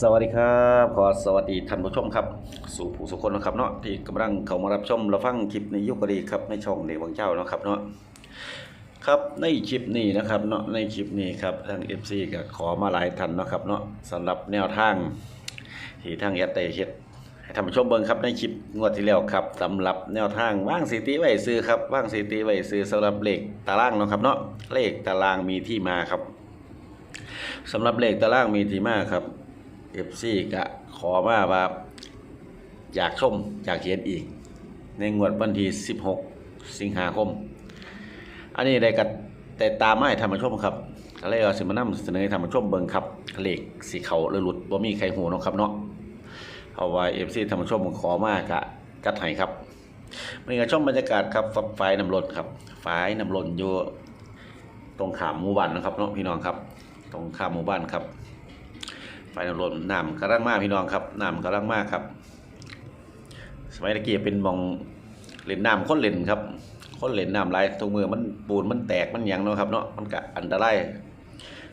สวัสดีครับขอสวัสดีท่านผู้ชมครับ สู่ผู้สุคนนะครับเนาะที่กำลังเข้ามารับชมรับฟังคลิปในยุคดีครับในช่องในวังเจ้านะครับเนาะครับในคลิปนี้นะครับเนาะในคลิปนี้ครับทาง FC ก็ขอมาหลายท่านนะครับเนาะสำหรับแนวทางที่ทางแอดได้เฮ็ดให้ท่านผู้ชมเบิ่งครับในคลิปงวดที่แล้วครับสำหรับแนวทางว่างสิติไว้ซื้อครับว่างสิติไว้ซื้อสำหรับเลขตารางเนาะครับเนาะเลขตารางมีที่มาครับสำหรับเลขตารางมีที่มาครับ เอฟซีก็ขอมาว่าอยากชมอยากเห็นอีก ในงวดวันที่ 16 สิงหาคม อันนี้ได้กัแต่ตามมาให้ธรรมชมครับก็เลยเอาสิมานำเสนอให้ธรรมชมเบิงครับเลขสีเขาหรือหลุดบ่มีใครหูนะครับเนาะเพราะว่าเอฟซีธรรมชมขอมากะจัดให้ครับมันก็ชมบรรยากาศครับฝ่ายน้ำล้นครับฝายน้ำล้นอยู่ตรงขามหมู่บ้านนะครับเนาะพี่น้องครับ ตรงขามหมู่บ้านครับ ไฟน้ำล้นน้ำกระรังมากพี่น้องครับน้ำกระรังมากครับ สมัยตะกี้เป็นมองเล่นน้ำค้นเล่นครับค้นเล่นน้ำไหลายทุกมือมันปูนมันแตกมันยังเนาะครับเนาะมันก็อันตราย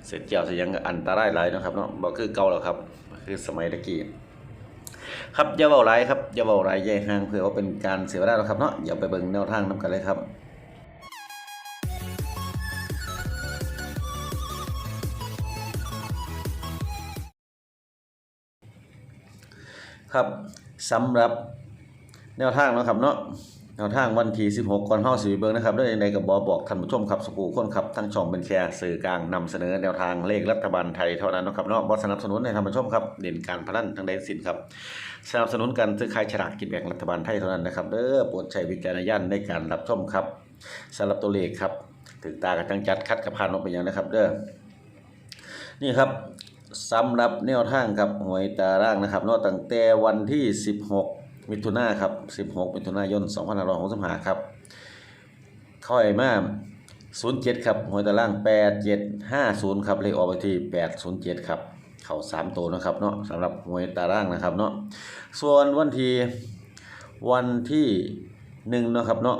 เสร็จเจียวเสร็จหยังก็อันตรายหลายนะครับเนาะบ่คือเก่าแล้วครับ คือสมัยตะกี้ครับอย่าเว้าหลายครับอย่าเว้าหลายใหญ่ห่างเพื่อว่าเป็นการเสียเวลาแล้วครับเนาะอย่าไปเบิ่งแนวทางนํกันเลยครับ ครับสำหรับแนวทางนะครับเนาะแนวทางวันที่16ก่อนเฮาสิไปเบิงนะครับด้วยในกับบอบอกท่านผู้ชมครับสกูคนครับทั้งช่องเป็นแค่สื่อกลางนำเสนอแนวทางเลขรัฐบาลไทยเท่านั้นนะครับเนาะบ่สนับสนุนให้ท่านผู้ชมครับเด่นการพนันทางใดสินครับสนับสนุนการซื้อขายฉลากกินแบ่งรัฐบาลไทยเท่านั้นนะครับเด้อโปรดใช้วิจารณญาณในการรับชมครับสำหรับตัวเลขครับถึงตากับจังจัดคัดกับพานออกไปอย่างนะครับ เด้อนี่ครับ สำหรับแนวทางครับหวยตารางนะครับเนาะตั้งแต่วันที่ 16 มิถุนายนครับ 16 มิถุนายน2565ครับเข้าไอ้มา07 ครับหวยตาราง 8750 ครับเลขออกไปที่ 807 ครับ เข้า3ตัวนะครับเนาะสำหรับหวยตารางนะครับเนาะส่วนวันที่วันที่1เนาะครับเนาะ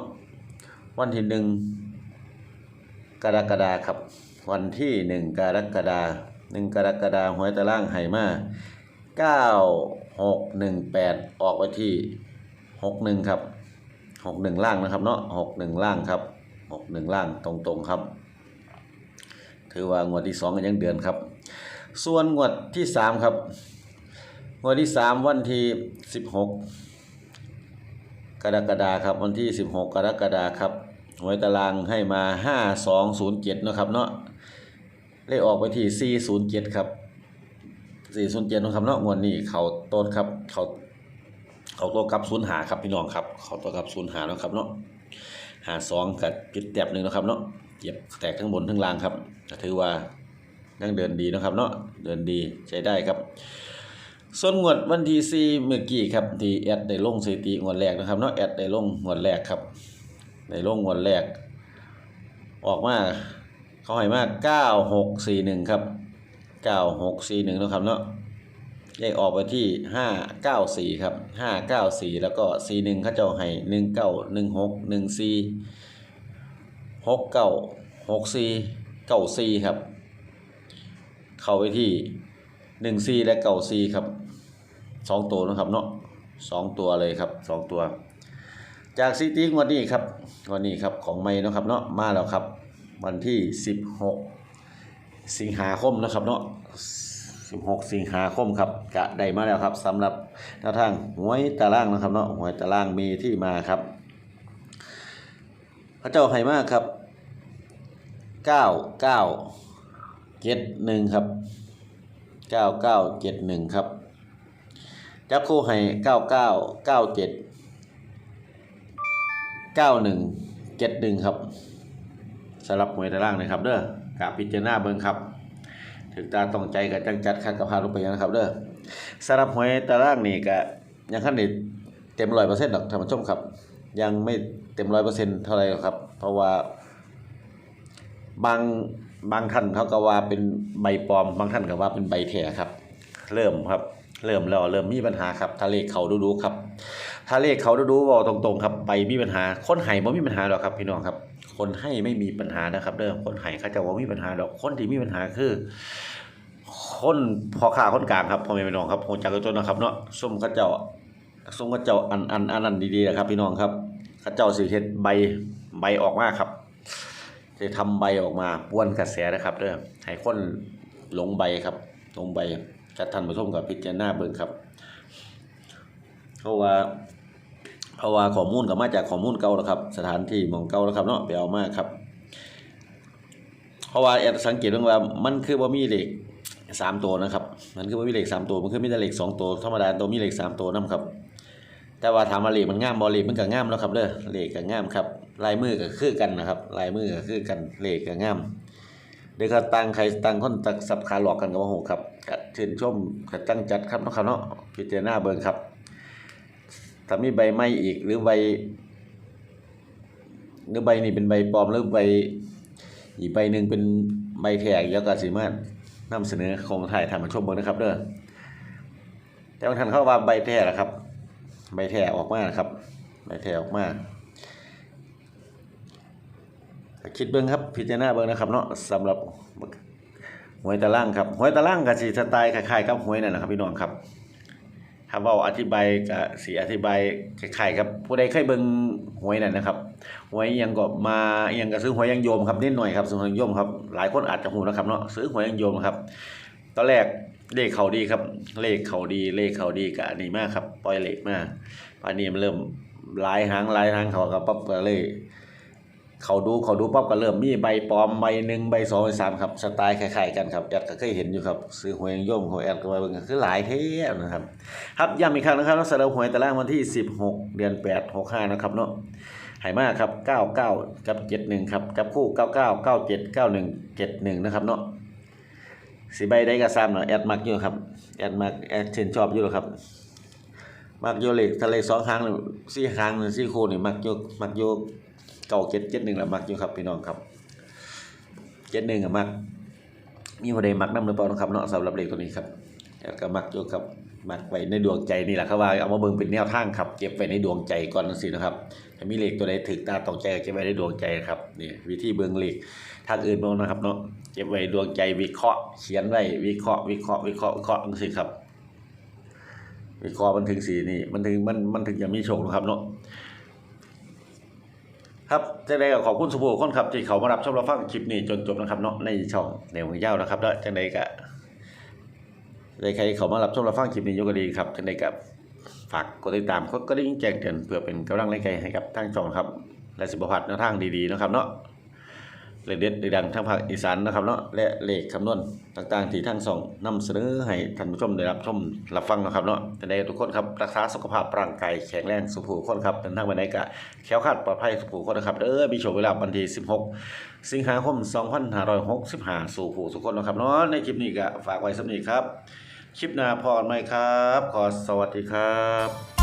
วันที่ 1 กรกฎาคมครับ วันที่หนึ่งกรกฎาคม หนึ่งกรกฎาหวยตารางไหมาเก้าหกหนึ่งแปดออกไปที่หกหนึ่งครับหกหนึ่งล่างนะครับเนาะหกหนึ่งล่างครับหกหนึ่งล่างตรงๆครับ ถือว่างวดที่สองก็ยังเดือนครับ ส่วนงวดที่สามครับ งวดที่สามวันที่สิบหกกรกฎาครับวันที่16กรกฎาครับหวยตารางให้มา5207นะครับเนาะ เลขออกไปที่407ครับ407นะครับเนาะงวดนี้เขาโต้นครับเขาเขาตัวกับศูนย์หาครับพี่น้องครับเขาตัวกับศูนย์หานะครับเนาะหาสองกับปิดแตบหนึ่งนะครับเนาะเหยียบแตกทั้งบนทั้งล่างครับถือว่ายังเดินดีนะครับเนาะเดินดีใช้ได้ครับ ส่วนงวดวันที่4เมื่อกี้ครับที่แอดได้ลงสถิติงวดแรกนะครับเนาะแอดได้ลงงวดแรกครับได้ลงงวดแรก ออกมา เขาให้มา9641ครับ9641นะครับเนาะเลขออกไปที่594ครับ594แล้วก็41เขาเจ้าให้1916 14 69 64 94ครับ เข้าไปที่หนึ่งซีและเก่าซีครับสองตัวนะครับเนาะสองตัวเลยครับสองตัว จากซีติ้งวันนี้ครับวันนี้ครับของไม่นะครับเนาะมาแล้วครับ วันที่สิบหกสิงหาคมนะครับเนาะสิบหกสิงหาคมครับกะได้มาแล้วครับสำหรับแนวทางหวยตารางนะครับเนาะหวยตารางมีที่มาครับ พระเจ้าให้มากครับเก้าเก้าเจ็ดหนึ่งครับเก้าเก้าเจ็ดหนึ่งครับ จับคู่ให้เก้าเก้าเก้าเจ็ดเก้าหนึ่งเจ็ดหนึ่งครับ สำหรับหวยตารางนะครับเด้อกะพิจารณาเบิ่งครับ ถึงตาต้องใจกับจังจัดคัดกับพาลงไปนะครับเด้อสำหรับหวยตารางนี่ก็ยังขั้นนี้เต็มร้อยเปอร์เซ็นต์หรอกท่านผู้ชมครับ ยังไม่เต็มร้อยเปอร์เซ็นต์เท่าไหรหรอกครับ เพราะว่าบางบางท่านเขาก็ว่าเป็นใบปลอม บางท่านก็ว่าเป็นใบแท้ครับ เริ่มครับ เริ่มแล้วเริ่มมีปัญหาครับถ้าเลเขาดูๆครับถ้าเลเขาดูๆบอกตรงๆครับใบมีปัญหาคนให้บ่มีปัญหาหรอกครับพี่น้องครับ คนให้ไม่มีปัญหานะครับเด้อคนให้เขาจะว่ามีปัญหาดอกคนที่มีปัญหาคือ คนพอค้าคนกลางครับพ่อแม่พี่น้องครับฮู้จักกันนนะครับเนาะส้มเขาเจ้าส้มเขาเจ้าอันอันอันนั้นดีๆนะครับ พี่น้องครับเขาเจ้าสิเฮ็ดใบใบออกมาครับจะทำใบออกมาป้วนกระแสนะครับเด้อให้คนหลงใบครับหลงใบ จะท่านผู้ชมกับพิจารณาเบิ่งครับเพราะว่าเพราะว่าข้อมูลก็มาจากข้อมูลเก่าแล้วครับ สถานที่มองเก่าแล้วครับเนาะไปเอามาครับ เพราะว่าแอดสังเกตเบิ่งว่ามันคือบ่มีเหลขสามตัวนะครับ มันคือบ่มีเหลขสามตัว มันคือมีแต่เหลขสองตัวธรรมดาตัวมีเหลขสามตัวนํครับ แต่ว่าถามว่าเลขมันง่ามบ่เลขมันก็ง่ามแล้วครับเด้อเลขก็งามครับ ลายมือก็คือกันนะครับ ลายมือก็คือกันเหลขก็งามเดี๋ยวก็ตังใครตังคนตักสับขาหลอกกันก็บ่ฮู้ครับ ก็ชื่นชมก็ตั้งจัดครับนาะครับเนาะพิจารณาเบิ่งครับถ้ามีใบไม้อีกหรือใบหรือใบนี่เป็นใบปลอมหรือใบอีกใบหนึ่งเป็นใบแท้แล้วก็สิมารถนำเสนอของถ่ายทำมาชมเบิ่งนะครับเด้อแต่บางท่านเข้าว่าใบแท้ละครับ ใบแท้ออกมานะครับ ใบแท้ออกมากคิดเบิ่งครับพิจารณาเบิ่งนะครับเนาะสำหรับ หวยตะล่างครับหวยตะล่างก็สิสไตล์คล้ายๆกับหวยนั่นแหละครับพี่น้องครับถ้าเว้าอธิบายก็สิอธิบายคล้ายๆครับผู้ใดเคยเบิ่งหวยนั่นนะครับหวยยังก็มายังก็ซื้อหวยยังโยมครับนิดหน่อยครับซื้อหวยยังโยมครับหลายคนอาจจะฮู้นะครับเนาะซื้อหวยยังโยมครับ ตอนแรกเลขเขาดีครับ เลขเขาดีเลขเขาดีก็อันนี้มากครับปล่อยเลขมากอันนี้มันเริ่มหลายหางหลายหางเขาก็ปั๊บก็เลย เขาดูเขาดูปั๊บก็เริ่มมีใบปลอมใบหนึ่งใบสองใบสามครับสไตล์คล้ายๆกันครับแอดก็เคยเห็นอยู่ครับซื้อหวยยังโยมของแอดก็มาเบิ่งคือหลายเท่นะครับครับย้ำอีกครั้งนะครับสำหรับหวยตารางวันที่ 16 เดือน 8 65 นะครับเนาะไหมากครับ 99 กับ 71 ครับจับคู่ 99 97 91 71 นะครับเนาะสีใบได้ก็ซ้ำเนาะแอดมักอยู่ครับแอดมักแอดเชนชอบอยู่แล้วครับมักโยเลขทะเลสองครั้งหรือสี่ครั้งหรือสี่คู่นี่มักโยมักโย เก่าเจ็ดเจ็ดหนึ่งละมักอยู่ครับพี่น้องครับเจ็ดหนึ่งอะมัก มีประเด็นมักน้ำหรือเปล่านะครับเนาะสำหรับเลขตัวนี้ครับแอดก็มักอยู่ครับมักไว้ในดวงใจนี่แหละครับว่าเอามาเบิ่งเป็นแนวทางครับเก็บไว้ในดวงใจก่อนสินะครับถ้ามีเลขตัวใดถึกตาตองใจก็เก็บไว้ในดวงใจครับนี่วิธีเบิ่งเลขทางอื่นบ่นะครับเนาะเก็บไว้ดวงใจวิเคราะห์เขียนไว้วิเคราะห์วิเคราะห์วิเคราะห์วิเคราะห์จังซี่ครับวิเคราะห์มันถึงสีนี่มันถึงมันมันถึงจะมีโชคนะครับเนาะ ครับจังใดก็ขอบคุณสุภูคนครับที่เขามารับชมรับฟังคลิปนี้จนจบนะครับเนาะในช่องแนวของเจ้านะครับแล้วจังใดก็เลยใครเขามารับชมรับฟังคลิปนี้ยกดีครับจังใดกับฝากกดติดตามกดกระดิ่งแจ้งเตือนเพื่อเป็นกำลังแรงใจให้กับทางช่องครับและสิบพัฒน์แนวทางดีๆนะครับเนาะ เลขเด็ดเลขดังทางภาคอีสานนะครับเนาะและเลขคำนวณต่างๆที่ทางสองนำเสนอให้ท่านผู้ชมได้รับชมรับฟังนะครับเนาะจังใดทุกคนครับรักษาสุขภาพร่างกายแข็งแรงสุภูคนครับเดินทางไปไหนกะแคล้วคลาดปลอดภัยสุภูคนนะครับเด้อมีโชคเวลาวันที่16 สิงหาคม 2565สู่ผู้สุขคนนะครับเนาะในคลิปนี้ก็ฝากไว้สำนีครับ คลิปหน้าพอไหมครับ ขอสวัสดีครับ